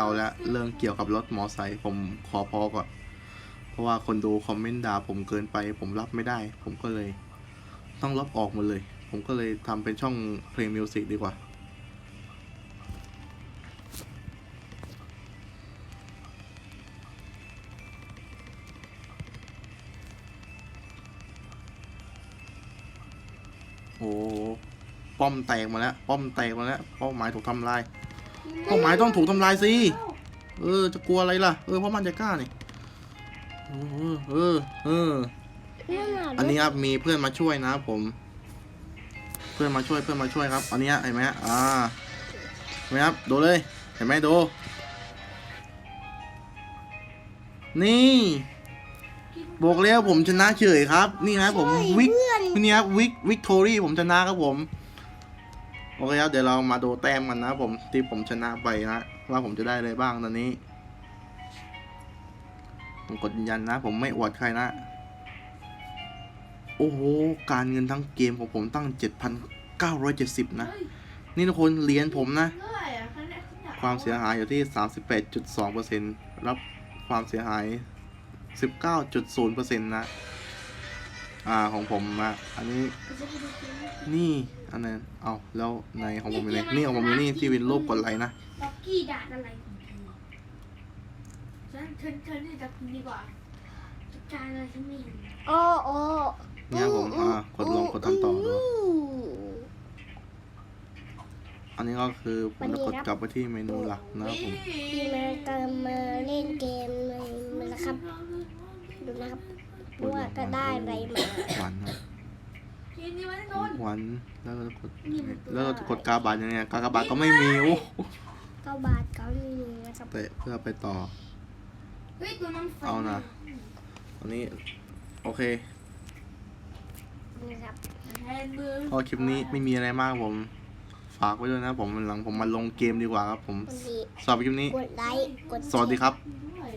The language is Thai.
เอาละเรื่องเกี่ยวกับรถมอไซค์ผมขอพอก่อน เพราะว่าคนดูคอมเมนต์ด่าผมเกินไป ผมรับไม่ได้ ผมก็เลย ต้องลบออกหมดเลย ผมก็เลยทำเป็นช่องเพลงมิวสิกดีกว่า โอ้โหป้อมแตกมาแล้ว ป้อมแตกมาแล้ว เป้าหมายถูกทำลาย เป้าหมายต้องถูกทำลายสิ เออ จะกลัวอะไรล่ะ เออ เพราะมันจะกล้านี่เออ เออ เออ อันนี้ครับ มีเพื่อนมาช่วยนะครับผม เพื่อนมาช่วย เพื่อนมาช่วยครับ อันนี้เห็นไหมฮะอ่าเห็นไหมครับ ดูเลย เห็นไหมดู นี่บอกแล้วผมชนะเฉยครับ นี่นะผมวิกนี่ครับวิกวิกตอรี่ผมชนะครับผม โอเคครับเดี๋ยวเรามาดูแต้มกันนะผมที่ผมชนะไปนะว่าผมจะได้อะไรบ้างตอนนี้ผมกดยืนยันนะ ผมไม่อวดใครนะ โอ้โห การเงินทั้งเกมของผมตั้ง 7,970 นะ นี่ทุกคนเหรียญผมนะ ความเสียหายอยู่ที่ 38.2%รับความเสียหาย 19.0%นะ อ่าของผมนะอันนี้ นี่อันนั้นเอาแล้วในของผมอยู่ไหนนี่ของผมอยู่นี่ที่เป็นรูปกดไลค์นะล็อกกี้ด่านอะไรของเธอฉันฉันฉันนี่จะกินดีกว่าจัดการอะไรฉันไม่อยู่โอ้โอ้เนี่ยผมอ่ากดลงกดทำต่อดูอันนี้ก็คือผมจะกดกลับไปที่เมนูหลักนะครับผมพี่มากำลังมาเล่นเกมเลยนะครับดูนะครับดู ว่าก็ได้อะไรมาหวานครับทีนี้มันโดนหวานแล้วเราจะกดแล้วเราจะกดกาบาทยังไงกากบาทก็ไม่มีโอ้เก้าบาทเก้าหนึ่งนะครับเตะเพื่อไปต่อเฮ้ยตัวนั้นไฟเอานะอันนี้โอเคนะครับแทนมือก็คลิปนี้ไม่มีอะไรมากผม ฝากไว้ด้วยนะ ผมวันหลังผมมาลงเกมดีกว่าครับผมวันนี้สำหรับคลิปนี้กดไลค์กดแชร์สวัสดีครับด้วย